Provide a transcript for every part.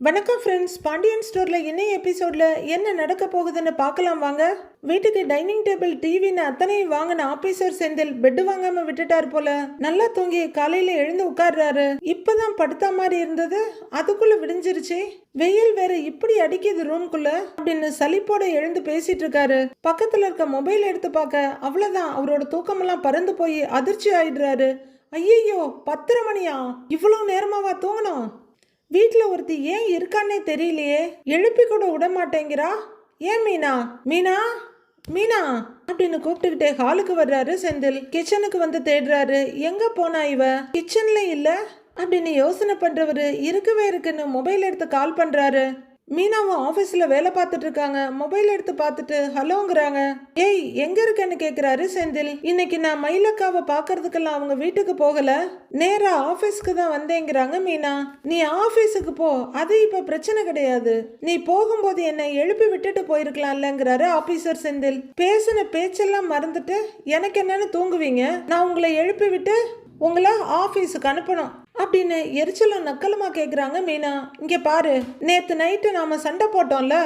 வணக்கம் ஃப்ரெண்ட்ஸ் பாண்டியன் ஸ்டோரில் இன்னும் எபிசோடில் என்ன நடக்க போகுதுன்னு பார்க்கலாம் வாங்க. வீட்டுக்கு டைனிங் டேபிள் டிவின்னு அத்தனையும் வாங்கின ஆபீசர் செந்தில் பெட் வாங்காம விட்டுட்டார் போல. நல்லா தூங்கி காலையில எழுந்து உட்கார்றாரு. இப்பதான் படுத்த மாதிரி இருந்தது. அதுக்குள்ள விடிஞ்சிருச்சு. வெயில் வேற இப்படி அடிக்குது ரூம்குள்ள அப்படின்னு சலிப்போட எழுந்து பேசிட்டு இருக்காரு. பக்கத்துல இருக்க மொபைல் எடுத்து பார்க்க அவ்வளவுதான். அவரோட தூக்கமெல்லாம் பறந்து போய் அதிர்ச்சி ஆயிடுறாரு. ஐயையோ பத்தரை மணியா? இவ்வளவு நேரமாவா தூங்கணும்? வீட்டில் ஒருத்தி ஏன் இருக்கான்னே தெரியலையே. எழுப்பி கூட விட மாட்டேங்கிறா ஏன் மீனா? மீனா? மீனா? அப்படின்னு கூப்பிட்டுக்கிட்டே ஹாலுக்கு வர்றாரு செந்தில். கிச்சனுக்கு வந்து தேடுறாரு. எங்க போனா இவ? கிச்சன்ல இல்ல? அப்படின்னு யோசனை பண்றவரு இருக்கவே இருக்குன்னு மொபைல் எடுத்து கால் பண்றாரு. மீனாவும் ஆஃபீஸில் வேலை பார்த்துட்டு இருக்காங்க. மொபைல் எடுத்து பார்த்துட்டு ஹலோங்கிறாங்க. ஏய் எங்கே இருக்கேன்னு கேட்குறாரு செந்தில். இன்னைக்கு நான் மயிலக்காவை பார்க்கறதுக்கெல்லாம் அவங்க வீட்டுக்கு போகல. நேராக ஆஃபீஸ்க்கு தான் வந்தேங்கிறாங்க மீனா. நீ ஆஃபீஸுக்கு போ. அது இப்போ பிரச்சனை கிடையாது. நீ போகும்போது என்னை எழுப்பி விட்டுட்டு போயிருக்கலாம்லங்கிறாரு ஆஃபீஸர் செந்தில். பேசின பேச்செல்லாம் மறந்துட்டு எனக்கு என்னன்னு தூங்குவீங்க? நான் உங்களை எழுப்பி விட்டு உங்களை ஆஃபீஸுக்கு அனுப்பணும். அப்படின்னு எரிச்சலும் நக்கலுமா கேட்குறாங்க மீனா. இங்கே பாரு நேற்று நைட்டு நாம் சண்டை போட்டோம்ல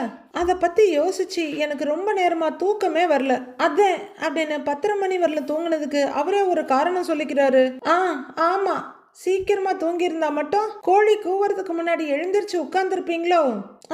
அதை பற்றி யோசிச்சு எனக்கு ரொம்ப நேரமாக தூக்கமே வரல. அதே அப்படின்னு பத்தரை மணி வரல தூங்கினதுக்கு அவரே ஒரு காரணம் சொல்லிக்கிறாரு. ஆ ஆமாம் சீக்கிரமா தூங்கியிருந்தா மட்டும் கோழி கூவுறதுக்கு முன்னாடி எழுந்திரிச்சு உட்காந்துருப்பீங்களோ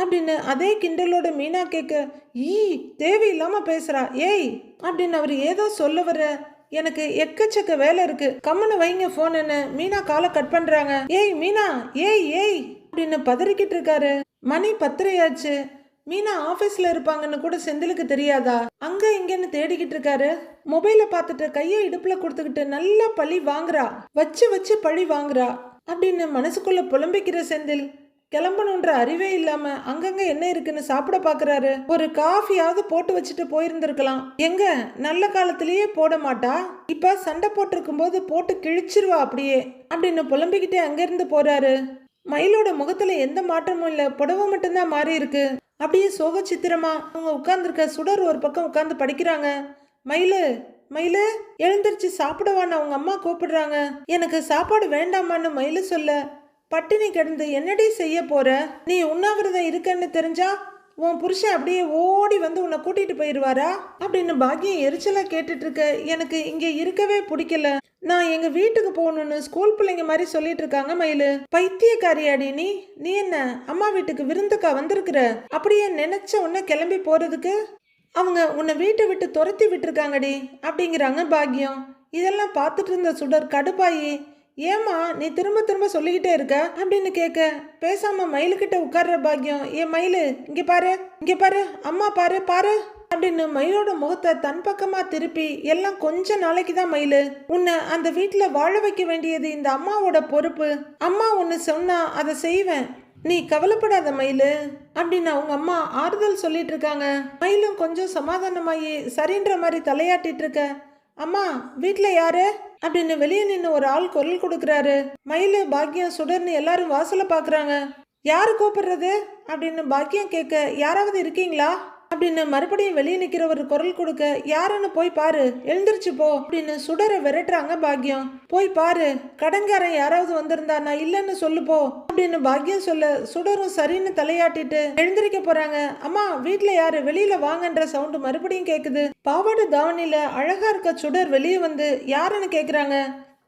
அப்படின்னு அதே கிண்டலோட மீனா கேட்க ஈ தேவையில்லாம பேசுறா ஏய் அப்படின்னு அவர் ஏதோ சொல்ல வர எனக்கு எக்கச்சக்க வேலை இருக்கு. கம்முன்னு வைங்க போன்னு மீனா காலை கட் பண்றாங்க. ஏய் மீனா ஏய் ஏய் அப்படின்னு பதறிக்கிட்டு இருக்காரு. மணி பத்திரையாச்சு. மீனா ஆபீஸ்ல இருப்பாங்கன்னு கூட செந்திலுக்கு தெரியாதா? அங்க இங்கன்னு தேடிக்கிட்டு இருக்காரு. மொபைல பார்த்துட்டு கையை இடுப்புல கொடுத்துக்கிட்டு நல்லா பழி வாங்குறா. வச்சு வச்சு பழி வாங்குறா. அப்படின்னு மனசுக்குள்ள புலம்பிக்கிற செந்தில் கிளம்பணுன்ற அறிவே இல்லாம அங்கங்க என்ன இருக்குன்னு சாப்பிட பாக்குறாரு. ஒரு காஃபியாவது போட்டு வச்சுட்டு போயிருந்திருக்கலாம். எங்க? நல்ல காலத்திலேயே போட மாட்டா? இப்ப சண்டை போட்டிருக்கும் போது போட்டு கிழிச்சிருவா அப்படியே. அப்படின்னு புலம்பிக்கிட்டே அங்கிருந்து போறாரு. மயிலோட முகத்துல எந்த மாற்றமும் இல்ல. புடவை மட்டும்தான் மாறி இருக்கு. அப்படியே சோக சித்திரமா அவங்க உட்கார்ந்துருக்க சுடர் ஒரு பக்கம் உட்கார்ந்து படிக்கிறாங்க. மயிலு மயிலு எழுந்திருச்சு சாப்பிடவான்னு அவங்க அம்மா கூப்பிடுறாங்க. எனக்கு சாப்பாடு வேண்டாமான்னு மயிலு சொல்ல பட்டினி கிடந்து என்னடி செய்ய போற? நீ உண்ணாவிரதம் இருக்கன்னு தெரிஞ்சா உன் புருஷன் அப்படியே ஓடி வந்து உன்னை கூட்டிட்டு போயிடுவாரா அப்படின்னு பாக்கியம் எரிச்சலா கேட்டுட்டு இருக்க எனக்கு இங்க இருக்கவே பிடிக்கல. நான் எங்க வீட்டுக்கு போகணும்னு ஸ்கூல் பிள்ளைங்க மாதிரி சொல்லிட்டு இருக்காங்க மயிலு பைத்தியக்காரியாடி நீ. நீ என்ன அம்மா வீட்டுக்கு விருந்துக்கா வந்திருக்கிற? அப்படியே நினைச்ச உடனே கிளம்பி போறதுக்கு? அவங்க உன்னை வீட்டை விட்டு துரத்தி விட்டுருக்காங்கடி அப்படிங்கிறாங்க பாக்கியம் இதெல்லாம் பார்த்துட்டு இருந்த சுடர் கடுப்பாயி ஏம்மா நீ திரும்ப திரும்ப சொல்லிக்கிட்டே இருக்க? அப்படின்னு கேட்க பேசாம மயிலுக்கிட்ட உட்கார்ற பாக்கியம் ஏன் மயிலு இங்க பாரு இங்க பாரு அம்மா பாரு பாரு அப்படின்னு மயிலோட முகத்தை தன் பக்கமா திருப்பி எல்லாம் கொஞ்ச நாளைக்கு தான் மயிலு உன்னை அந்த வீட்டில் வாழ வைக்க வேண்டியது இந்த அம்மாவோட பொறுப்பு அம்மா ஒன்று சொன்னா அதை செய்வேன் நீ கவலைப்படாத மயிலு அப்படின்னு அவங்க அம்மா ஆறுதல் சொல்லிட்டு இருக்காங்க. மயிலும் கொஞ்சம் சமாதானமாயி சரின்ற மாதிரி தலையாட்டிட்டு இருக்க அம்மா வீட்டில் யாரு? அப்படின்னு வெளியே நின்று ஒரு ஆள் குரல் கொடுக்குறாரு. மயிலு பாக்கியம் சுடர்னு எல்லாரும் வாசலை பார்க்குறாங்க யாரு கூப்பிடுறது? அப்படின்னு பாக்கியம் கேட்க யாராவது இருக்கீங்களா? அப்படின்னு மறுபடியும் வெளியே நிக்கிற ஒரு குரல் கொடுக்க யாருன்னு போய் பாரு எழுந்திருச்சு போ அப்படின்னு சுடரை விரட்டுறாங்க பாக்கியம் போய் பாரு கடன்காரன் யாராவது வந்திருந்தா நான் இல்லைன்னு சொல்லு போ அப்படின்னு பாக்கியம் சொல்ல சுடரும் சரின்னு தலையாட்டிட்டு எழுந்திருக்க போறாங்க. அம்மா வீட்டுல யாரு? வெளியில வாங்கன்ற சவுண்டு மறுபடியும் கேக்குது. பாவாடை தாவணியில அழகா இருக்க சுடர் வெளியே வந்து யாருன்னு கேக்குறாங்க?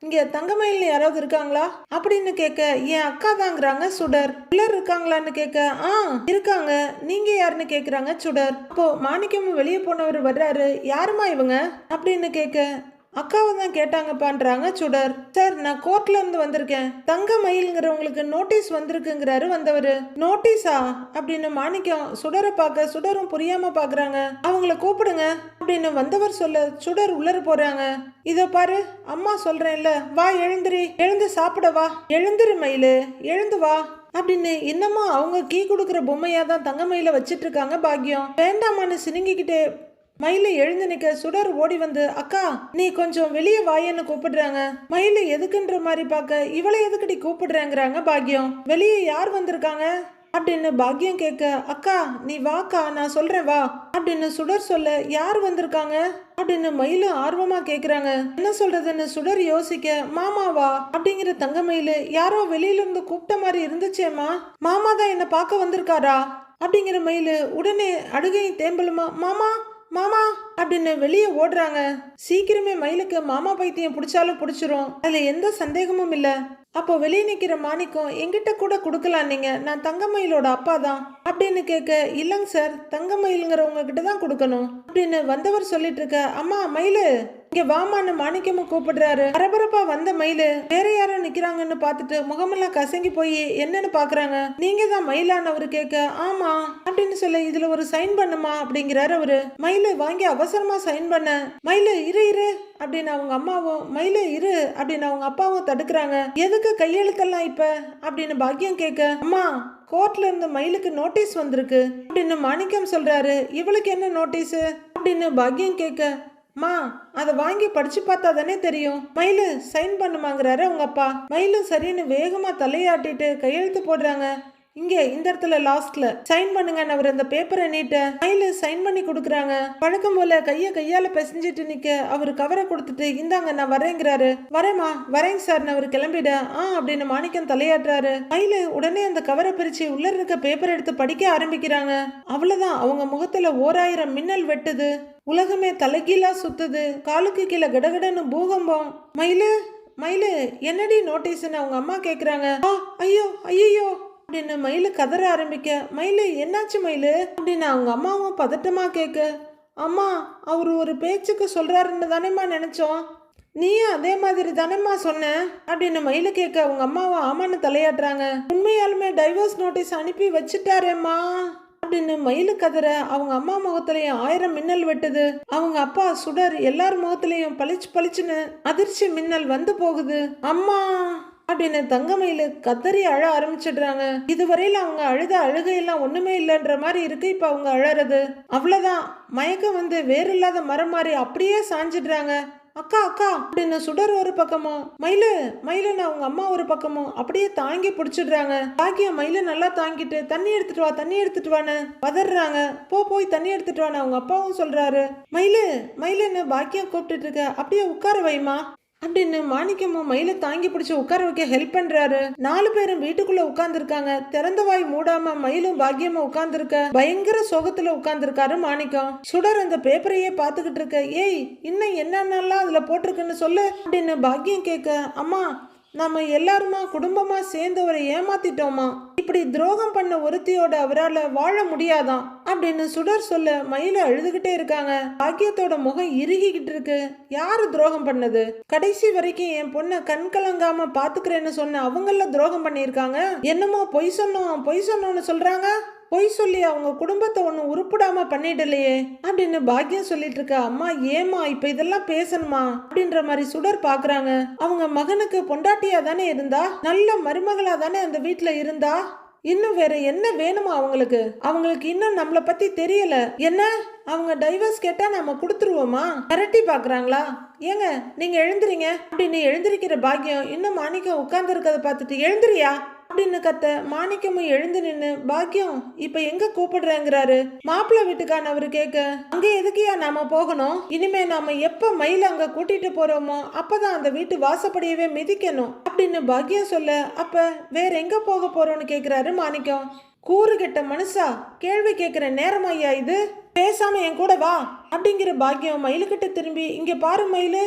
இங்க தங்கமயில் யாராவது இருக்காங்களா? அப்படின்னு கேட்க என் அக்கா தாங்கிறாங்க சுடர். பிள்ளர் இருக்காங்களான்னு கேட்க ஆ இருக்காங்க. நீங்க யாருன்னு கேக்குறாங்க சுடர். அப்போ மாணிக்கம் வெளியே போனவர் வர்றாரு. யாருமா இவங்க? அப்படின்னு கேட்க அக்காவை தான் கேட்டாங்கப்பான்றாங்க சுடர். சார் நான் கோர்ட்ல இருந்து வந்திருக்கேன். தங்க மயில்ங்கிறவங்களுக்கு நோட்டீஸ் வந்திருக்குங்கிறாரு வந்தவர். நோட்டீஸா அப்படின்னு மாணிக்கம் சுடரை பார்க்க சுடரும் புரியாம பாக்குறாங்க. அவங்கள கூப்பிடுங்க அப்படின்னு வந்தவர் சொல்ல சுடர் உள்ளர போறாங்க. இதோ பாரு அம்மா சொல்றேன்ல வா எழுந்திரி. எழுந்து சாப்பிட வா. எழுந்துரு மயிலு எழுந்து வா. அப்படின்னு இன்னமும் அவங்க கீ கொடுக்குற பொம்மையா தான் தங்கமயில வச்சிட்டு இருக்காங்க பாக்கியம் வேண்டாமான்னு சினுங்கிக்கிட்டே மயிலை எழுந்து நிக்க சுடர் ஓடி வந்து அக்கா நீ கொஞ்சம் வெளியே வாயன்னு கூப்பிடுறாங்க. மயிலை எதுக்குன்ற மாதிரி பார்க்க இவளை எதுக்குடி கூப்பிடுறேங்கிறாங்க பாக்கியம் வெளியே யார் வந்திருக்காங்க? அப்படின்னு பாக்கியம் கேட்க அக்கா நீ வாக்கா நான் சொல்றேன் வா. அப்படின்னு சுடர் சொல்ல யார் வந்திருக்காங்க? அப்படின்னு மயில ஆர்வமா கேக்குறாங்க. என்ன சொல்றதுன்னு? சுடர் யோசிக்க மாமாவா அப்படிங்கிற தங்க மயிலு யாரோ வெளியில இருந்து கூப்பிட்ட மாதிரி இருந்துச்சேம்மா. மாமா தான் என்ன பார்க்க வந்திருக்காரா? அப்படிங்கிற மயிலு உடனே அடுகையும் தேம்பலுமா மாமா மாமா அப்படின்னு வெளியே ஓடுறாங்க. சீக்கிரமே மயிலுக்கு மாமா பைத்தியம் பிடிச்சாலும் பிடிச்சிரும். அதுல எந்த சந்தேகமும் இல்ல. அப்போ வெளியே நிக்கிற மாணிக்கம் எங்கிட்ட கூட கொடுக்கலாம் நீங்க. நான் தங்கமயிலோட அப்பா தான். அப்படின்னு கேட்க இல்லைங்க சார் தங்கமயிலுங்கிறவங்க கிட்ட தான் கொடுக்கணும். அப்படின்னு வந்தவர் சொல்லிட்டு இருக்க அம்மா மயிலு. இங்க வாமான்னு மாணிக்கமும் கூப்பிடுறாரு. பரபரப்பா வந்த மயிலு. வேற யாரோ நிக்கிறாங்கன்னு பார்த்துட்டு முகமெல்லாம் கசங்கி போய் என்னன்னு பாக்குறாங்க. நீங்க தான் மயிலானவர் கேட்க ஆமா அப்படின்னு சொல்ல இதுல ஒரு சைன் பண்ணுமா அப்படிங்கிறாரு அவரு. மயிலு வாங்கி அவசரமா சைன் பண்ண. மயிலு இரு இரு அப்படின்னு அவங்க அம்மாவும் மயிலு இரு அப்படின்னு அவங்க அப்பாவும் தடுக்கிறாங்க. எதுக்கு கையெழுத்தெல்லாம் இப்ப? அப்படின்னு பாக்கியம் கேட்க அம்மா கோர்ட்ல இருந்து மயிலுக்கு நோட்டீஸ் வந்திருக்கு. அப்படின்னு மாணிக்கம் சொல்றாரு. இவளுக்கு என்ன நோட்டீஸ் அப்படின்னு பாக்கியம் கேட்க மா அதை வாங்கி படிச்சு பார்த்தா தானே தெரியும். மயிலு சைன் பண்ணுமாங்கிறாரு அவங்க அப்பா. மயிலும் சரின்னு வேகமா தலையாட்டிட்டு கையெழுத்து போடுறாங்க. இங்கே இந்த இடத்துல லாஸ்ட்ல சைன் பண்ணுங்க அவர் அந்த பேப்பரை நீட்ட மயிலு சைன் பண்ணி கொடுக்குறாங்க. வழக்கம் போல கைய கையால பிசைஞ்சிட்டு நிக்க அவர் கவரை கொடுத்துட்டு இந்தாங்க நான் வரேங்கிறாரு வரேம்மா வரேங்க சார் அவர் கிளம்பிட ஆ அப்படின்னு மாணிக்கம் தலையாட்டுறாரு. மயிலு உடனே அந்த கவரை பிரிச்சு உள்ள இருக்க பேப்பர் எடுத்து படிக்க ஆரம்பிக்கிறாங்க. அவ்வளவுதான் அவங்க முகத்துல ஓராயிரம் மின்னல் வெட்டுது. உலகமே தலைகீழா சுத்துது. காலுக்கு கீழே கடகடன்னு பூகம்பம். மயிலு மயிலு என்னடி நோட்டீஸ்னு அவங்க அம்மா கேக்குறாங்க. ஆ ஐயோ ஐயோ அப்படின்னு மயிலு கதற ஆரம்பிக்க மயிலு என்னாச்சு மயிலு? அப்படின்னு அவங்க அம்மாவும் பதட்டமா கேட்க அம்மா அவர் ஒரு பேச்சுக்கு சொல்றாருன்னு தானேம்மா நினைச்சோம். நீயும் அதே மாதிரி தானேம்மா சொன்ன? அப்படின்னு மயில் கேட்க அவங்க அம்மாவும் ஆமான்னு தலையாட்டுறாங்க. உண்மையாலுமே டைவர்ஸ் நோட்டீஸ் அனுப்பி வச்சுட்டாரேம்மா. அப்படின்னு மயில் கதற அவங்க அம்மா முகத்திலையும் ஆயிரம் மின்னல் வெட்டுது. அவங்க அப்பா சுடர் எல்லார் முகத்திலையும் பளிச்சு பளிச்சுன்னு அதிர்ச்சி மின்னல் வந்து போகுது. அம்மா! அப்படின்னு தங்கமயில கத்தரி அழ ஆரம்பிச்சிடுறாங்க. இதுவரையில அவங்க அழுத அழுகையெல்லாம் ஒண்ணுமே இல்லைன்ற மாதிரி இருக்கு இப்ப அவங்க அழறது. அவ்வளவுதான். மயக்கம் வந்து வேறு இல்லாத மரம் மாதிரி அப்படியே சாஞ்சிடுறாங்க. அக்கா அக்கா அப்படின்னு சுடர் ஒரு பக்கமும் மயிலு மயிலுன்னு அவங்க அம்மா ஒரு பக்கமும் அப்படியே தாங்கி பிடிச்சிடுறாங்க. பாக்கியம் மயில நல்லா தாங்கிட்டு தண்ணி எடுத்துட்டு வா தண்ணி எடுத்துட்டு வான்னு பதறாங்க போ போய் தண்ணி எடுத்துட்டு வான்னு அவங்க அப்பாவும் சொல்றாரு. மயிலு மயிலுன்னு பாக்கியம் கூப்பிட்டுட்டு இருக்க அப்படியே உட்கார வைமா அப்படின்னு மாணிக்கமும் மயிலை தாங்கி பிடிச்சி உட்கார வைக்க ஹெல்ப் பண்றாரு. நாலு பேரும் வீட்டுக்குள்ள உட்கார்ந்துருக்காங்க. திறந்த வாய் மூடாம மயிலும் பாக்கியமா உட்கார்ந்துருக்க பயங்கர சோகத்துல உட்கார்ந்துருக்காரு மாணிக்கம். சுடர் அந்த பேப்பரையே பார்த்துக்கிட்டு இருக்க ஏய் இன்னும் என்னென்னலாம் அதுல போட்டிருக்குன்னு சொல்லு அப்படின்னு பாக்கியம் கேட்க அம்மா நம்ம எல்லாருமா குடும்பமா சேர்ந்து அவரை ஏமாத்திட்டோமா? இப்படி துரோகம் பண்ண ஒருத்தியோட அவரால் வாழ முடியாதாம் அப்படின்னு சுடர் சொல்ல மயில அழுதுகிட்டே இருக்காங்க. பாக்கியத்தோட முகம் இறுகிக்கிட்டு இருக்கு. யாரு துரோகம் பண்ணது? கடைசி வரைக்கும் என் பொண்ணை கண் கலங்காம பாத்துக்கிறேன்னு சொன்ன அவங்கள துரோகம் பண்ணியிருக்காங்க. என்னமோ பொய் சொன்னோம் பொய் சொன்னோம்னு சொல்றாங்க. பொய் சொல்லி அவங்க குடும்பத்தை ஒன்றும் உருப்பிடாம பண்ணிடலையே அப்படின்னு பாக்கியம் சொல்லிட்டு இருக்க. அம்மா ஏமா இப்ப இதெல்லாம் பேசணுமா? அப்படின்ற மாதிரி சுடர் பாக்குறாங்க. அவங்க மகனுக்கு பொண்டாட்டியா தானே இருந்தா? நல்ல மருமகளா தானே அந்த வீட்டுல இருந்தா? இன்னும் வேற என்ன வேணுமா அவங்களுக்கு? அவங்களுக்கு இன்னும் நம்மளை பத்தி தெரியல. என்ன? அவங்க டைவர்ஸ் கேட்டா நம்ம கொடுத்துருவோமா? மிரட்டி பாக்குறாங்களா ஏங்க நீங்க எழுந்துறீங்க. அப்படின்னு எழுந்திருக்கிற பாக்கியம் இன்னும் மாணிக்கம் உட்கார்ந்து இருக்கிறத பார்த்துட்டு எழுந்துறியா அப்படின்னு கத்த மாணிக்கமும் எழுந்து நின்று பாக்கியம் இப்ப எங்க கூப்பிடுறேங்கிறாரு? மாப்பிள்ளை வீட்டுக்கான அவரு கேட்க அங்க எதுக்கியா நாம போகணும்? இனிமே நாம எப்ப மயில அங்க கூட்டிட்டு போறோமோ அப்பதான் அந்த வீட்டு வாசப்படியவே மிதிக்கணும். அப்படின்னு பாக்கியம் சொல்ல அப்ப வேற எங்க போக போறோம்னு கேக்குறாரு மாணிக்கம். கூறு கெட்ட மனுஷா? கேள்வி கேட்கிற நேரம் ஐயா இது? பேசாம என் கூட வா. அப்படிங்கிற பாக்கியம் மயிலுக்கிட்ட திரும்பி இங்க பாரு மயிலு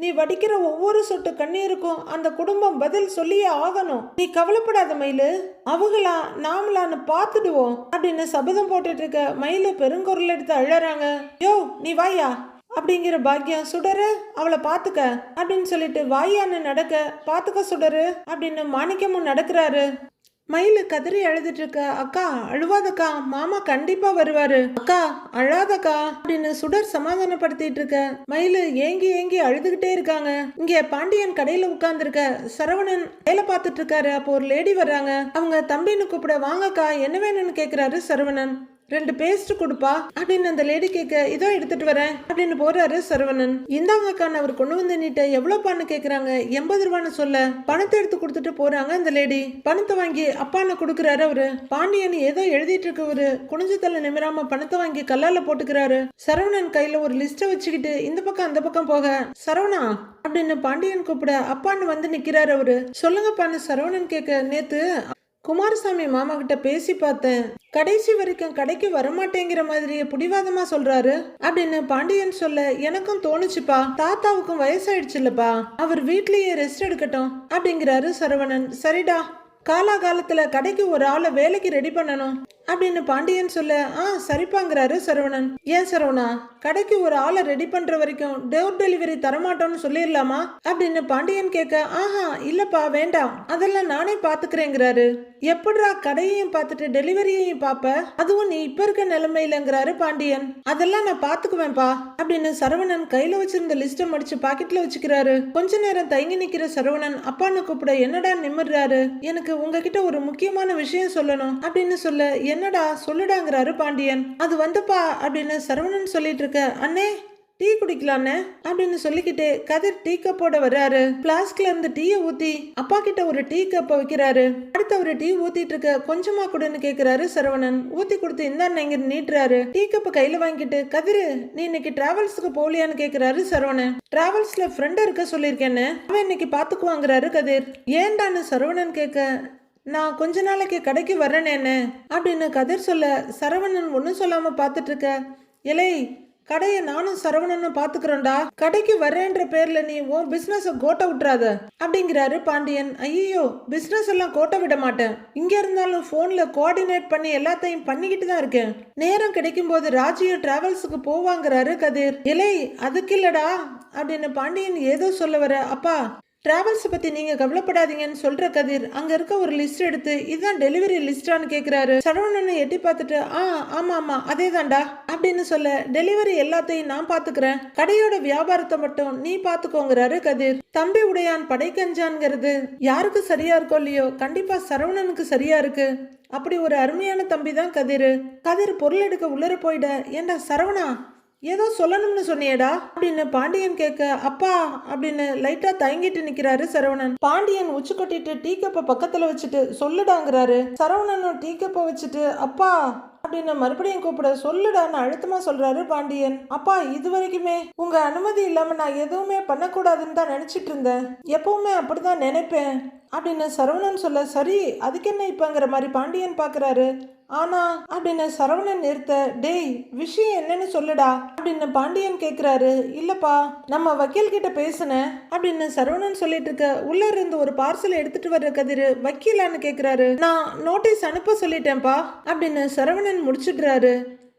நீ வடிக்கிற ஒவ்வொரு சொட்டு கண்ணீருக்கும் அந்த குடும்பம் பதில் சொல்லியே ஆகணும். நீ கவலைப்படாத மயிலு. அவங்களா நாமளான்னு பார்த்துடுவோம். அப்படின்னு சபதம் போட்டுட்டு இருக்க மயிலு பெருங்குரல் எடுத்து அழறாங்க. யோ நீ வாயா? அப்படிங்கிற பாக்கியம் சுடரு அவளை பார்த்துக்க. அப்படின்னு சொல்லிட்டு வாயான்னு நடக்க பார்த்துக்க சுடரு அப்படின்னு மாணிக்கமும் நடக்கிறாரு. மயில் கதறி அழுதுட்டு இருக்க அக்கா அழுவாதக்கா மாமா கண்டிப்பா வருவாரு. அக்கா அழாதக்கா அப்படின்னு சுடர் சமாதானப்படுத்திட்டு இருக்க மயில் ஏங்கி ஏங்கி அழுதுகிட்டே இருக்காங்க. இங்க பாண்டியன் கடையில உட்கார்ந்துருக்க சரவணன் வேலை பார்த்துட்டு இருக்காரு அப்போ ஒரு லேடி வர்றாங்க. அவங்க தம்பின்னு கூப்பிட வாங்கக்கா என்ன வேணும்னு கேக்குறாரு சரவணன். ரெண்டு பேஸ்ட் கொடுப்பா. அப்படின்னு அந்த லேடி கேட்க இதோ எடுத்துட்டு வரேன் அப்படின்னு போறாரு சரவணன். இந்தாங்கக்கான அவர் கொண்டு வந்து நீட்ட எவ்வளவுப்பான்னு கேக்குறாங்க? எண்பது ரூபான்னு சொல்ல. பணத்தை எடுத்து கொடுத்துட்டு போறாங்க அந்த லேடி பணத்தை வாங்கி அப்பான்னு கொடுக்குறாரு அவரு. பாண்டியன் ஏதோ எழுதிட்டு இருக்கவரு குனிஞ்சு தலை நிமிராம பணத்தை வாங்கி கல்லால போட்டுக்கிறாரு. சரவணன் கையில ஒரு லிஸ்ட வச்சுக்கிட்டு இந்த பக்கம் அந்த பக்கம் போக. சரவணா? அப்படின்னு பாண்டியன் கூப்பிட அப்பான்னு வந்து நிக்கிறாரு அவரு. சொல்லுங்கப்பான்னு சரவணன் கேட்க நேத்து குமாரசாமி மாமா கிட்ட பேசி பார்த்தேன். கடைசி வரைக்கும் கடைக்கு வரமாட்டேங்கிற மாதிரியே பிடிவாதமா சொல்றாரு. அப்படின்னு பாண்டியன் சொல்ல எனக்கும் தோணுச்சுப்பா. தாத்தாவுக்கும் வயசாயிடுச்சுல்லப்பா. அவர் வீட்லயே ரெஸ்ட் எடுக்கட்டும் அப்படிங்கிறாரு சரவணன். சரிடா. காலாகாலத்துல கடைக்கு ஒரு ஆளை வேலைக்கு ரெடி பண்ணணும். அப்படின்னு பாண்டியன் சொல்ல ஆ சரிப்பாங்கிறாரு சரவணன். ஏன் சரவணா? கடைக்கு ஒரு ஆளை ரெடி பண்ற வரைக்கும் டோர் டெலிவரி தரமாட்டோம்னு சொல்லிடலாமா? அப்படின்னு பாண்டியன் கேட்க ஆஹா இல்லப்பா வேண்டாம். அதெல்லாம் நானே பாத்துக்கிறேங்கிறாரு. எப்படிடா கடையையும் பார்த்துட்டு டெலிவரியையும் பாப்ப? அதுவும் நீ இப்ப இருக்க நிலைமையிலங்கிறாரு பாண்டியன். அதெல்லாம் நான் பாத்துக்குவேன்பா அப்படின்னு சரவணன் கையில வச்சிருந்த லிஸ்ட்டை மடிச்சு பாக்கெட்ல வச்சுக்கிறாரு. கொஞ்ச நேரம் தயங்கி நிக்கிற சரவணன் அப்பான்னு கூப்பிட என்னடா நிமிர்றாரு? எனக்கு உங்ககிட்ட ஒரு முக்கியமான விஷயம் சொல்லணும். அப்படின்னு சொல்ல என்னடா சொல்லுடாங்கிறாரு பாண்டியன். அது வந்துப்பா அப்படின்னு சரவணன் சொல்லிட்டு இருக்க அண்ணே டீ குடிக்கலான்னு அப்படின்னு சொல்லிக்கிட்டு கதிர் டீ கப்போட வர்றாரு. பிளாஸ்க்ல இருந்து டீயை ஊத்தி அப்பா கிட்ட ஒரு டீ கப்பை வைக்கிறாரு. அடுத்து அவரு டீ ஊத்திட்டு இருக்க கொஞ்சமா கொடுன்னு கேக்குறாரு சரவணன். ஊத்தி கொடுத்து இந்தாண்ண இங்க நீட்டுறாரு. டீ கப்பை கையில வாங்கிட்டு கதிரு நீ இன்னைக்கு டிராவல்ஸ்க்கு போலியான்னு கேக்குறாரு சரவணன். டிராவல்ஸ்ல ஃப்ரெண்ட் இருக்க சொல்லியிருக்கேன்னு அவன் இன்னைக்கு பாத்துக்குவாங்கிறாரு கதிர். ஏன்டான்னு சரவணன் கேட்க நான் கொஞ்ச நாளைக்கு கடைக்கு வர்றேனேன்னு அப்படின்னு கதிர் சொல்ல சரவணன் ஒன்றும் சொல்லாமல் பார்த்துட்டு இருக்க. இலை கடையை நானும் சரவணனும் பார்த்துக்கிறோண்டா கடைக்கு வரேன்ற பேர்ல நீ உன் பிசினஸ கோட்டை விட்டுறாத அப்படிங்கிறாரு பாண்டியன். ஐயோ பிசினஸ் எல்லாம் கோட்டை விட மாட்டேன். இங்க இருந்தாலும் போன்ல கோஆர்டினேட் பண்ணி எல்லாத்தையும் பண்ணிக்கிட்டு தான் இருக்கேன். நேரம் கிடைக்கும் போது ராஜியோ டிராவல்ஸுக்கு போவாங்கிறாரு கதிர். இலை அதுக்கு இல்லடா அப்படின்னு பாண்டியன் ஏதோ சொல்ல வர. அப்பா ட்ராவல்ஸை பற்றி நீங்கள் கவலைப்படாதீங்கன்னு சொல்கிற கதிர். அங்கே இருக்க ஒரு லிஸ்ட் எடுத்து இதுதான் டெலிவரி லிஸ்டான்னு கேட்குறாரு சரவணனை எட்டி பார்த்துட்டு ஆ ஆமாம் ஆமாம் அதே தான்டா அப்படின்னு சொல்ல டெலிவரி எல்லாத்தையும் நான் பார்த்துக்கிறேன் கடையோட வியாபாரத்தை மட்டும் நீ பார்த்துக்கோங்கிறாரு கதிர். தம்பி உடையான் படைக்கஞ்சான்ங்கிறது யாருக்கு சரியா இருக்கோ இல்லையோ கண்டிப்பாக சரவணனுக்கு சரியா இருக்கு. அப்படி ஒரு அருமையான தம்பி தான் கதிர். கதிர் பொருள் எடுக்க உள்ளர போயிட ஏண்டா சரவணா ஏதோ சொல்லணும்னு சொன்னியடா. அப்படின்னு பாண்டியன் கேட்க அப்பா அப்படின்னு லைட்டா தயங்கிட்டு நிக்கிறாரு சரவணன். பாண்டியன் உச்சி கொட்டிட்டு டீ கப்பை பக்கத்துல வச்சுட்டு சொல்லுடாங்கிறாரு. சரவணனும் டீ கப்பை வச்சுட்டு அப்பா அப்படின்னு மறுபடியும் கூப்பிட சொல்லுடான்னு அழுத்தமா சொல்றாரு பாண்டியன். அப்பா இது வரைக்குமே உங்க அனுமதி இல்லாம நான் எதுவுமே பண்ணக்கூடாதுன்னு தான் நினைச்சிட்டு இருந்தேன். எப்பவுமே அப்படிதான் நினைப்பேன் அப்படின்னு சரவணன் சொல்ல சரி அதுக்கு என்ன இப்பங்கிற மாதிரி பாண்டியன் பாக்குறாரு. ஆனா அப்படின்னு சரவணன் நிறுத்த டேய் விஷயம் என்னன்னு சொல்லுடா அப்படின்னு பாண்டியன் கேக்குறாரு. இல்லப்பா நம்ம வக்கீல் கிட்ட பேசுனேன் அப்படின்னு சரவணன் சொல்லிட்டு இருக்க உள்ள இருந்து ஒரு பார்சல் எடுத்துட்டு வர்ற கதிர் வக்கீலான்னு கேக்குறாரு. நான் நோட்டீஸ் அனுப்ப சொல்லிட்டேன்ப்பா அப்படின்னு சரவணன் முடிச்சிடுறாரு.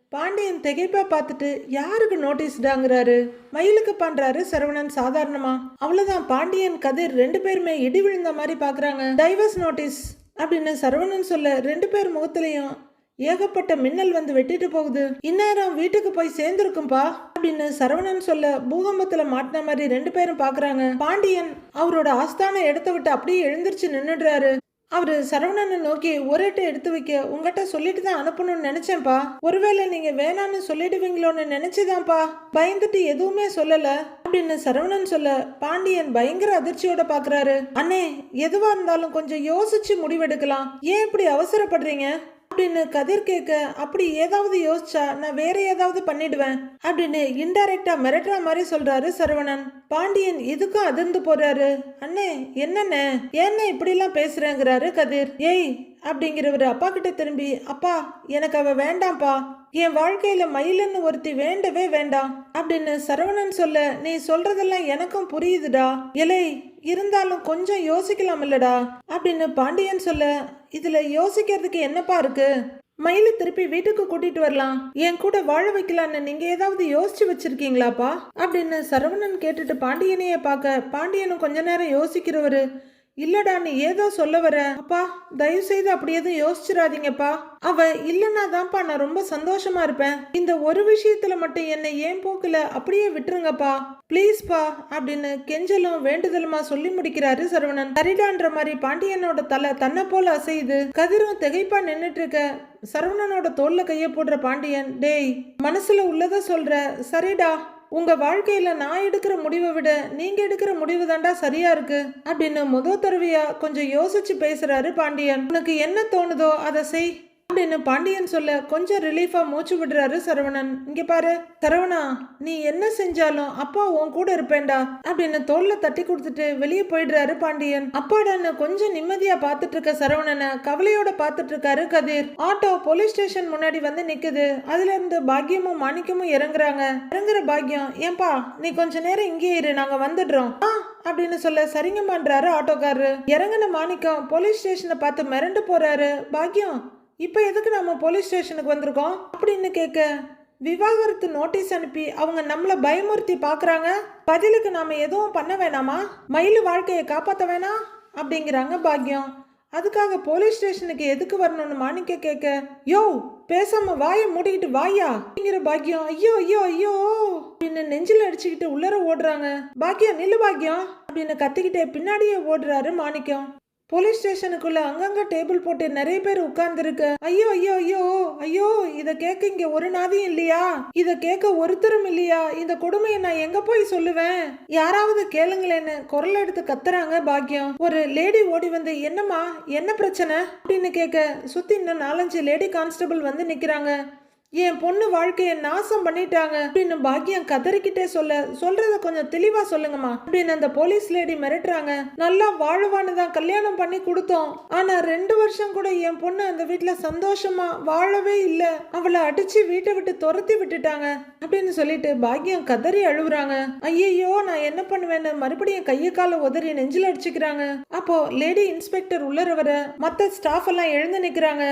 பாண்டியன் திகைப்பா பார்த்துட்டு யாருக்கு நோட்டீஸ்டாங்கிறாரு மயிலுக்கு பண்றாரு சரவணன் சாதாரணமா. அவ்வளவுதான் பாண்டியன் கதிர் ரெண்டு பேருமே இடி விழுந்த மாதிரி பாக்குறாங்க டைவர்ஸ் நோட்டீஸ் அப்படின்னு சரவணன் சொல்ல ரெண்டு பேர் முகத்திலையும் ஏகப்பட்ட மின்னல் வந்து வெட்டிட்டு போகுது. இந்நேரம் வீட்டுக்கு போய் சேர்ந்துருக்கும்பா அப்படின்னு சரவணன் சொல்ல பூகம்பத்துல மாட்டின மாதிரி ரெண்டு பேரும் பாக்குறாங்க பாண்டியன் அவரோட ஆஸ்தான இடத்த விட்டு அப்படியே எழுந்திருச்சு நின்னுடுறாரு. அவர் சரவணனை நோக்கி ஒரேட்டு எடுத்து வைக்க உங்ககிட்ட சொல்லிட்டு தான் அனுப்பணும்னு நினைச்சேன்ப்பா. ஒருவேளை நீங்க வேணான்னு சொல்லிடுவீங்களோன்னு நினைச்சுதான்ப்பா. பயந்துட்டு எதுவுமே சொல்லல. அப்படின்னு சரவணன் சொல்ல பாண்டியன் பயங்கர அதிர்ச்சியோட பாக்குறாரு. அண்ணே எதுவா இருந்தாலும் கொஞ்சம் யோசிச்சு முடிவெடுக்கலாம். ஏன் இப்படி அவசரப்படுறீங்க? அப்படின்னு கதிர் கேட்க அப்படி ஏதாவது யோசிச்சா நான் வேற ஏதாவது பண்ணிடுவேன் அப்படின்னு இன்டைரக்டா மிரட்டுற மாதிரி சொல்றாரு சரவணன். பாண்டியன் இதுக்கும் அதிர்ந்து போறாரு? அண்ணே என்னண்ணே? ஏண்ணே இப்படிலாம் பேசுறேங்கிறாரு கதிர். ஏய் அப்படிங்கிறவர் அப்பா கிட்ட திரும்பி அப்பா எனக்கு அவ வேண்டாம்ப்பா. என் வாழ்க்கையில மயிலன்னு ஒருத்தி வேண்டவே வேண்டாம் அப்படின்னு சரவணன் சொல்ல நீ சொல்றதெல்லாம் எனக்கும் புரியுதுடா. இலை இருந்தாலும் கொஞ்சம் யோசிக்கலாம் இல்லடா அப்படின்னு பாண்டியன் சொல்ல இதுல யோசிக்கிறதுக்கு என்னப்பா இருக்கு? மயிலை திருப்பி வீட்டுக்கு கூட்டிட்டு வரலாம். என் கூட வாழ வைக்கலான்னு நீங்க ஏதாவது யோசிச்சு வச்சிருக்கீங்களாப்பா? அப்படின்னு சரவணன் கேட்டுட்டு பாண்டியனையே பார்க்க பாண்டியனும் கொஞ்ச நேரம் யோசிக்கிறவரு இல்லடா நீ ஏதோ சொல்ல வர. அப்பா தயவு செய்து அப்படி எதுவும் யோசிச்சிடாதீங்கப்பா. அவ இல்லைன்னா தான்ப்பா நான் ரொம்ப சந்தோஷமா இருப்பேன். இந்த ஒரு விஷயத்துல மட்டும் என்னை ஏன் போக்குல? அப்படியே விட்டுருங்கப்பா. ப்ளீஸ்ப்பா அப்படின்னு கெஞ்சலும் வேண்டுதலுமா சொல்லி முடிக்கிறாரு சரவணன். சரிடான்ற மாதிரி பாண்டியனோட தலை தன்னை போல அசையுது. கதிரும் திகைப்பா நின்றுட்டு இருக்க சரவணனோட தோல்ல கைய போடுற பாண்டியன் டேய் மனசுல உள்ளத சொல்ற. சரிடா. உங்க வாழ்க்கையில நான் எடுக்கிற முடிவை விட நீங்க எடுக்கிற முடிவு தாண்டா சரியா இருக்கு? அப்படின்னு முதல் தடவையா கொஞ்சம் யோசிச்சு பேசுறாரு பாண்டியன். உனக்கு என்ன தோணுதோ அதை செய். அப்படின்னு பாண்டியன் சொல்ல கொஞ்சம் ரிலீஃபா மூச்சு விடுறாரு சரவணன். இங்க பாரு சரவணா நீ என்ன செஞ்சாலும் அப்பா உன் கூட இருப்பேன்டா அப்படின்னு தோல்ல தட்டி கொடுத்துட்டு வெளியே போயிடுறாரு பாண்டியன். அப்பாடான்னு கொஞ்சம் நிம்மதியா பாத்துட்டு இருக்க சரவணனை. கவலையோட பாத்துட்டு இருக்காரு கதிர். ஆட்டோ போலீஸ் ஸ்டேஷன் முன்னாடி வந்து நிக்குது. அதுல இருந்து பாக்கியமும் மாணிக்கமும் இறங்குறாங்க. இறங்குற பாக்கியம் ஏன்பா நீ கொஞ்ச நேரம் இங்கே இரு நாங்க வந்துடுறோம். ஆ அப்படின்னு சொல்ல சரிங்கம்மான்றாரு ஆட்டோக்காரரு. இறங்குன மாணிக்கம் போலீஸ் ஸ்டேஷனை பார்த்து மிரண்டு போறாரு. பாக்கியம் இப்போ எதுக்கு நம்ம போலீஸ் ஸ்டேஷனுக்கு வந்திருக்கோம்? அப்படின்னு கேட்க விவாகரத்து நோட்டீஸ் அனுப்பி அவங்க நம்மளை பயமுறுத்தி பார்க்குறாங்க பதிலுக்கு நாம் எதுவும் பண்ண வேணாமா? மயில் வாழ்க்கையை காப்பாற்ற வேணாம் அப்படிங்கிறாங்க பாக்யம். அதுக்காக போலீஸ் ஸ்டேஷனுக்கு எதுக்கு வரணும்னு மாணிக்க கேட்க யோ பேசாம வாயை மூடிக்கிட்டு வாயா? அப்படிங்கிற பாக்கியம் ஐயோ ஐயோ ஐயோ அப்படின்னு நெஞ்சில் அடிச்சுக்கிட்டு உள்ளர ஓடுறாங்க. பாக்கியம் நில்லு பாக்கியம் அப்படின்னு கத்திக்கிட்டே பின்னாடியே ஓடுறாரு மாணிக்கம். போலீஸ் ஸ்டேஷனுக்குள்ள அங்கங்க டேபிள் போட்டு நிறைய பேர் உட்கார்ந்துருக்க. ஐயோ ஐயோ ஐயோ ஐயோ இத கேட்க இங்க ஒரு நாதியும் இல்லையா? இத கேட்க ஒருத்தரும் இல்லையா? இந்த கொடுமையை நான் எங்க போய் சொல்லுவேன்? யாராவது கேளுங்களேன்னு குரல் எடுத்து கத்துறாங்க பாக்கியம் ஒரு லேடி ஓடி வந்து என்னம்மா என்ன பிரச்சனை? அப்படின்னு கேட்க சுத்தி இன்னும் நாலஞ்சு லேடி கான்ஸ்டபிள் வந்து நிக்கிறாங்க. என் பொண்ணு வாழ்க்கையை நாசம் பண்ணிட்டாங்க அப்படின்னு பாக்கியம் கதறிக்கிட்டே சொல்ல சொல்றத கொஞ்சம் தெளிவா சொல்லுங்கம்மா அப்படின்னு அந்த போலீஸ் லேடி மிரட்டுறாங்க. நல்லா வாழவான்னு தான் கல்யாணம் பண்ணி கொடுத்தோம். ஆனா ரெண்டு வருஷம் கூட என் பொண்ணு அந்த வீட்டுல சந்தோஷமா வாழவே இல்ல. அவளை அடிச்சு வீட்டை விட்டு துரத்தி விட்டுட்டாங்க அப்படின்னு சொல்லிட்டு பாக்கியம் கதறி அழுகுறாங்க. ஐயையோ நான் என்ன பண்ணுவேன்னு மறுபடியும் கையை கால உதறி நெஞ்சில் அடிச்சுக்கிறாங்க. அப்போ லேடி இன்ஸ்பெக்டர் உள்ளர வர மத்த ஸ்டாஃப் எல்லாம் எழுந்து நிக்கிறாங்க.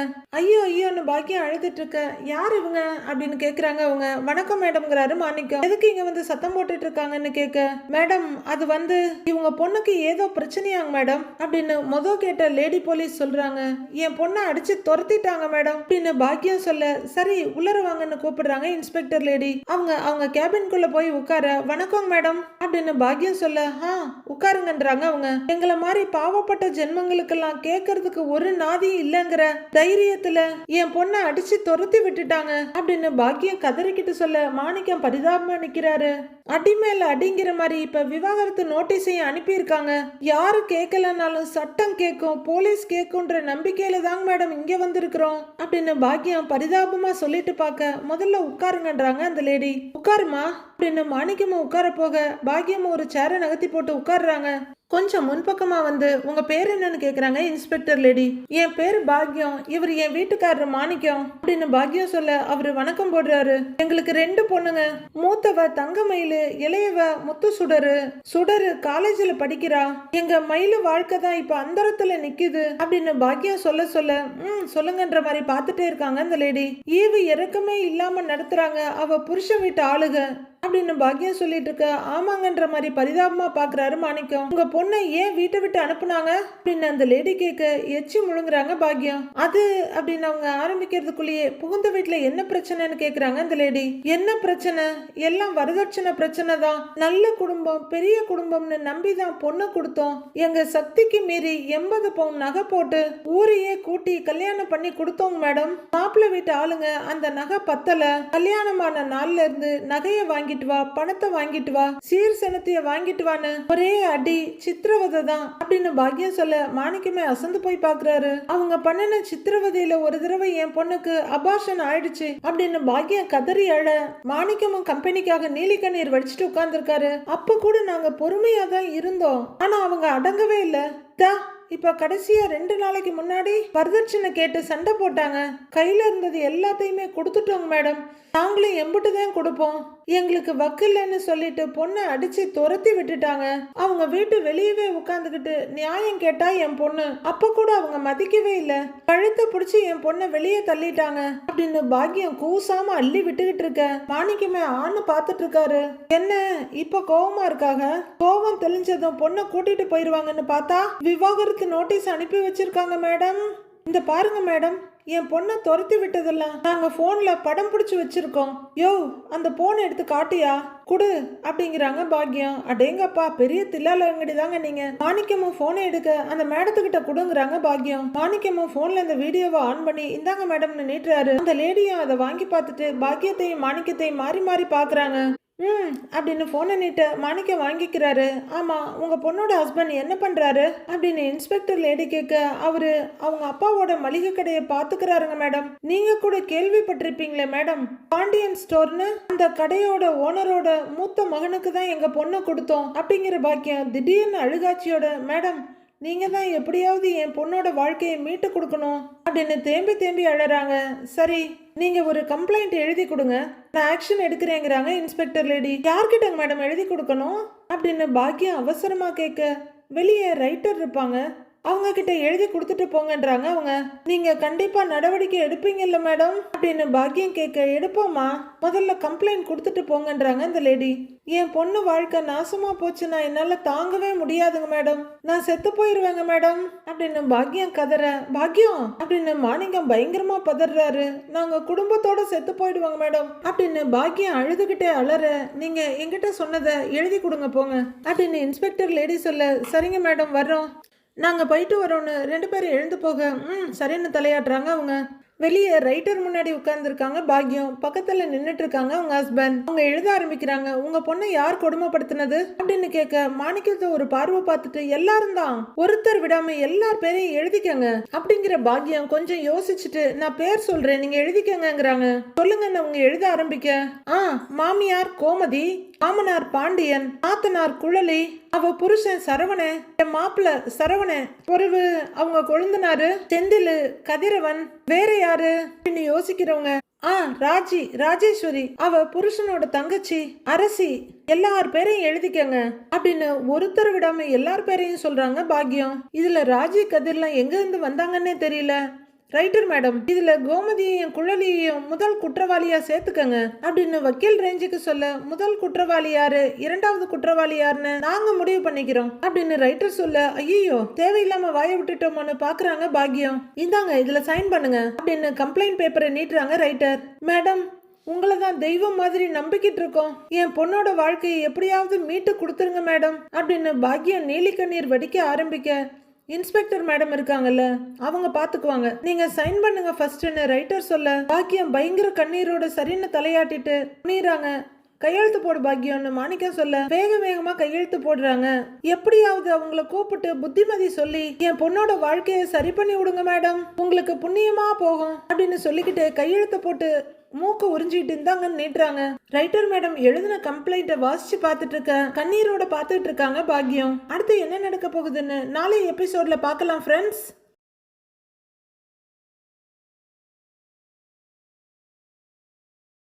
ஐயோ ஐயோன்னு பாக்கியம் அழுதுட்டு இருக்க. யார் அவங்க அப்படின்னு கேட்குறாங்க அவங்க. வணக்கம் மேடம்ங்கிறாரு மாணிக்கம். எதுக்கு இங்கே வந்து சத்தம் போட்டுட்டு இருக்காங்கன்னு கேட்க மேடம் அது வந்து இவங்க பொண்ணுக்கு ஏதோ பிரச்சனையாங்க மேடம் அப்படின்னு மொத கேட்ட லேடி போலீஸ் சொல்றாங்க. என் பொண்ணை அடிச்சு துரத்திட்டாங்க மேடம் அப்படின்னு பாக்கியம் சொல்ல சரி உள்ளர வாங்கன்னு கூப்பிடுறாங்க இன்ஸ்பெக்டர் லேடி. அவங்க அவங்க கேபின்குள்ள போய் உட்கார வணக்கம் மேடம் அப்படின்னு பாக்கியம் சொல்ல ஆ உட்காருங்கன்றாங்க அவங்க. எங்களை மாதிரி பாவப்பட்ட ஜென்மங்களுக்கெல்லாம் கேட்கறதுக்கு ஒரு நாதி இல்லைங்கிற தைரியத்துல என் பொண்ணை அடிச்சு துரத்தி விட்டுட்டாங்க. அப்படின்னு பாக்கியம் கதறிக்கிட்டு சொல்ல மாணிக்கம் பரிதாபமா நிக்கிறாரு. அடி மேல அடிங்கிற மாதிரி இப்ப விவாகரத்து நோட்டீஸையும் அனுப்பியிருக்காங்க. யாரு கேட்கலனாலும் சட்டம் கேட்கும் போலீஸ் கேட்கும்ன்ற நம்பிக்கையில தாங்க மேடம் இங்க வந்திருக்கிறோம். அப்படின்னு பாக்கியம் பரிதாபமா சொல்லிட்டு பார்க்க முதல்ல உட்காருங்கன்றாங்க அந்த லேடி உட்காருமா அப்படின்னு மாணிக்கமும் உட்கார போக பாக்கியமும் ஒரு சேரை நகர்த்தி போட்டு உட்காடுறாங்க கொஞ்சம் முன்பக்கமா வந்து உங்க பேர் என்னன்னு கேக்குறாங்க இன்ஸ்பெக்டர் லேடி என் பேரு பாக்யம். இவர் என் வீட்டுக்காரர் மாணிக்கம். அப்படின்னு பாக்யம் சொல்ல அவரு வணக்கம் போடுறாரு. எங்களுக்கு ரெண்டு பொண்ணுங்க. மூத்தவ தங்கமயிலு இளையவ முத்து சுடரு. சுடரு காலேஜ்ல படிக்கிறா. எங்க மயிலு வாழ்க்கை தான் இப்ப அந்தரத்துல நிக்குது அப்படின்னு பாக்கியம் சொல்ல சொல்ல ம் சொல்லுங்கன்ற மாதிரி பார்த்துட்டே இருக்காங்க அந்த லேடி ஈவு இறக்கமே இல்லாம நடத்துறாங்க. அவ புருஷன் வீட்டு ஆளுக. அப்படின்னு பாக்கியம் சொல்லிட்டு இருக்க ஆமாங்கன்ற மாதிரி பரிதாபமா பாக்குறாரு மாணிக்கம். உங்க பொண்ணை ஏன் வீட்டை விட்டு அனுப்புனாங்க? அப்படின்னு அந்த லேடி கேட்க எச்சி முழுங்குறாங்க பாக்கியம் அது அப்படின்னு அவங்க ஆரம்பிக்கிறதுக்குள்ளேயே புகுந்த வீட்டுல என்ன பிரச்சனைன்னு கேக்குறாங்க அந்த லேடி என்ன பிரச்சனை? எல்லாம் வரதட்சணை பிரச்சனை தான். நல்ல குடும்பம் பெரிய குடும்பம்னு நம்பி தான் பொண்ணை கொடுத்தோம். எங்க சக்திக்கு மீறி எண்பது பவுன் நகை போட்டு ஊரையே கூட்டி கல்யாணம் பண்ணி கொடுத்தோங்க மேடம். மாப்பிள்ளை வீட்டு ஆளுங்க அந்த நகை பத்தல. கல்யாணமான நாள்ல இருந்து நகைய வாங்கிட்டு வா பணத்தை வாங்கிட்டு வா சீர் சனத்தைய வாங்கிட்டு வான்னு ஒரே அடி சித்திரவதை தான் அப்படின்னு பாக்கியம் சொல்ல மாணிக்கமே அசந்து போய் பாக்குறாரு. அவங்க பண்ணின சித்திரவதையில ஒரு தடவை என் பொண்ணுக்கு அபாஷன் ஆயிடுச்சு அப்படின்னு பாக்கியம் கதறி அழ மாணிக்கமும் கம்பெனிக்காக நீலி கண்ணீர் வடிச்சிட்டு உட்கார்ந்துருக்காரு. அப்ப கூட நாங்க பொறுமையா தான் இருந்தோம். ஆனா அவங்க அடங்கவே இல்லை. தா இப்ப கடைசியா ரெண்டு நாளைக்கு முன்னாடி வரதட்சணை கேட்டு சண்டை போட்டாங்க. கையில இருந்தது எல்லாத்தையுமே கொடுத்துட்டோங்க மேடம். நாங்களும் எம்பிட்டு தான் கொடுப்போம். எங்களுக்கு வக்கில்லன்னு சொல்லிட்டு பொண்ணை அடிச்சு துரத்தி விட்டுட்டாங்க. அவங்க வீட்டு வெளியவே உட்காந்துக்கிட்டு நியாயம் கேட்டா என் பொண்ணு. அப்ப கூட அவங்க மதிக்கவே இல்ல. கழுத்தை பிடிச்சி என் பொண்ணை வெளியே தள்ளிட்டாங்க. அப்படின்னு பாக்கியம் கூசாம அள்ளி விட்டுக்கிட்டு இருக்க. மாணிக்கமே ஆன்னு பார்த்துட்டு இருக்காரு. என்ன இப்ப கோவமா இருக்காக? கோவம் தெளிஞ்சதும் பொண்ணை கூட்டிட்டு போயிருவாங்கன்னு பார்த்தா விவாகரத்து நோட்டீஸ் அனுப்பி வச்சிருக்காங்க மேடம். இந்த பாருங்க மேடம். என் பொண்ணை துரத்தி விட்டதெல்லாம் நாங்க போன்ல படம் பிடிச்சி வச்சிருக்கோம். யோ அந்த போன் எடுத்து காட்டியா? குடு அப்படிங்கிறாங்க பாக்கியம் அடேங்கப்பா பெரிய தில்லாலங்கடி தாங்க நீங்க. மாணிக்கமும் போனை எடுக்க அந்த மேடத்துக்கிட்ட கொடுங்கிறாங்க பாக்கியம் மாணிக்கமும் போன்ல இந்த வீடியோவை ஆன் பண்ணி இந்தாங்க மேடம்னு நீட்டுறாரு அந்த லேடியும் அதை வாங்கி பார்த்துட்டு பாக்கியத்தையும் மாணிக்கத்தையும் மாறி மாறி பாக்குறாங்க. ம் அப்படின்னு ஃபோனை நீட்ட மாணிக்க வாங்கிக்கிறாரு. ஆமாம் உங்கள் பொண்ணோட ஹஸ்பண்ட் என்ன பண்ணுறாரு அப்படின்னு இன்ஸ்பெக்டர் லேடி கேட்க அவர் அவங்க அப்பாவோட மளிகை கடையை பார்த்துக்கிறாருங்க மேடம் நீங்கள் கூட கேள்விப்பட்டிருப்பீங்களே மேடம் பாண்டியன் ஸ்டோர்னு அந்த கடையோட ஓனரோட மூத்த மகனுக்கு தான் எங்கள் பொண்ணை கொடுத்தோம் அப்படிங்கிற பாக்கியம். திடீர்னு அழுகாட்சியோட மேடம் நீங்கள் தான் எப்படியாவது என் பொண்ணோட வாழ்க்கையை மீட்டு கொடுக்கணும் அப்படின்னு தேம்பி தேம்பி அழறாங்க. சரி நீங்கள் ஒரு கம்ப்ளைண்ட் எழுதி கொடுங்க. ஆக்ஷன் எடுக்கிறேங்கிறாங்க இன்ஸ்பெக்டர் லேடி யார்கிட்ட மேடம் எழுதி கொடுக்கணும்? அப்படின்னு பாக்கியம் அவசரமா கேட்க வெளியே ரைட்டர் இருப்பாங்க. அவங்க கிட்ட எழுதி கொடுத்துட்டு போங்கன்றாங்க அவங்க. நீங்க கண்டிப்பா நடவடிக்கை எடுப்பீங்கல்ல மேடம்? அப்படின்னு பாக்கியம் கேட்க எடுப்போமா முதல்ல கம்ப்ளைண்ட் கொடுத்துட்டு போங்கன்றாங்க இந்த லேடி என் பொண்ணு வாழ்க்கை நாசமா போச்சுன்னா என்னால தாங்கவே முடியாதுங்க மேடம். நான் செத்து போயிருவேங்க மேடம். அப்படின்னு பாக்கியம் கதற பாக்கியம் அப்படின்னு மாணிக்கம் பயங்கரமா பதறாரு. நாங்க குடும்பத்தோட செத்து போயிடுவாங்க மேடம். அப்படின்னு பாக்கியம் அழுதுகிட்டே அலற நீங்க எங்கிட்ட சொன்னதை எழுதி கொடுங்க போங்க. அப்படின்னு இன்ஸ்பெக்டர் லேடி சொல்ல சரிங்க மேடம் வர்றோம். நாங்கள் போயிட்டு வரோன்னு ரெண்டு பேரும் எழுந்து போக ம் சரின்னு தலையாடுறாங்க அவங்க. வெளியே ரைட்டர் முன்னாடி உட்காந்துருக்காங்க பாக்யம். பக்கத்தில் நின்றுட்டு இருக்காங்க அவங்க ஹஸ்பண்ட் அவங்க எழுத ஆரம்பிக்கிறாங்க உங்கள் பொண்ணை யார் கொடுமைப்படுத்தினது? அப்படின்னு கேட்க மாணிக்கத்தை ஒரு பார்வை பார்த்துட்டு எல்லாரும் தான். ஒருத்தர் விடாம எல்லார் பேரையும் எழுதிக்கங்க. அப்படிங்கிற பாக்யம் கொஞ்சம் யோசிச்சுட்டு நான் பேர் சொல்றேன் நீங்க எழுதிக்கங்கிறாங்க சொல்லுங்கன்னு அவங்க எழுத ஆரம்பிக்க. ஆ மாமியார் கோமதி. மாமனார் பாண்டியன் ஆத்தனார் குழலி அவ புருஷன் சரவணன் என் மாப்பிள்ள சரவணன் பொறுவு அவங்க கொழுந்தனாரு செந்திலு கதிரவன் வேற யாரு? அப்படின்னு யோசிக்கிறவங்க. ஆ ராஜி ராஜேஸ்வரி அவ புருஷனோட தங்கச்சி அரசி எல்லார் பேரையும் எழுதிக்கங்க அப்படின்னு ஒருத்தர் விடாம எல்லார் பேரையும் சொல்றாங்க பாக்கியம் இதுல ராஜி கதிர்லாம் எங்க இருந்து வந்தாங்கன்னே தெரியல. ரைட்டர் மேடம் இதுல கோமதியையும் குழலியையும் முதல் குற்றவாளியா சேர்த்துக்கங்க. அப்படின்னு வக்கீல் ரேஞ்சுக்கு சொல்ல முதல் குற்றவாளி யாரு? இரண்டாவது குற்றவாளி யாருன்னு நாங்க முடிவு பண்ணிக்கிறோம். அப்படின்னு ரைட்டர் சொல்ல ஐயோ தேவையில்லாம வாய விட்டுட்டோமோன்னு பாக்குறாங்க பாக்கியம் இந்தாங்க இதுல சைன் பண்ணுங்க. அப்படின்னு கம்ப்ளைண்ட் பேப்பரை நீட்டுறாங்க ரைட்டர் மேடம் உங்களை தான் தெய்வம் மாதிரி நம்பிக்கிட்டு இருக்கோம். என் பொண்ணோட வாழ்க்கையை எப்படியாவது மீட்டு கொடுத்துருங்க மேடம் அப்படின்னு பாக்கியம் நீலிக்கண்ணீர் வடிக்க ஆரம்பிக்க இன்ஸ்பெக்டர் மேடம் இருக்காங்கல்ல அவங்க பாத்துக்குவாங்க. நீங்க சைன் பண்ணுங்க ஃபர்ஸ்ட்னு ரைட்டர் சொல்ல. பாக்கியம் பயங்கர கண்ணீரோட சரின்னு தலையாட்டிட்டு நீராங்க கையெழுத்து போடு பாக்கியம்னு மாணிக்கம் சொல்ல. வேக வேகமா கையெழுத்து போடுறாங்க. எப்படியாவது அவங்கள கூப்பிட்டு புத்திமதி சொல்லி என் பொண்ணோட வாழ்க்கையை சரி பண்ணி விடுங்க மேடம். உங்களுக்கு புண்ணியமா போகும் அப்படின்னு சொல்லிக்கிட்டு கையெழுத்து போட்டு மூக்க உறிஞ்சிட்டு இருந்தாங்கன்னு நீட்டுறாங்க. ரைட்டர் மேடம் எழுதின கம்ப்ளைண்ட்டை வாசிச்சு பார்த்துட்டு இருக்க கண்ணீரோட பார்த்துட்டு இருக்காங்க பாக்கியம் அடுத்து என்ன நடக்க போகுதுன்னு நாளை எபிசோட்ல பார்க்கலாம் ஃப்ரெண்ட்ஸ்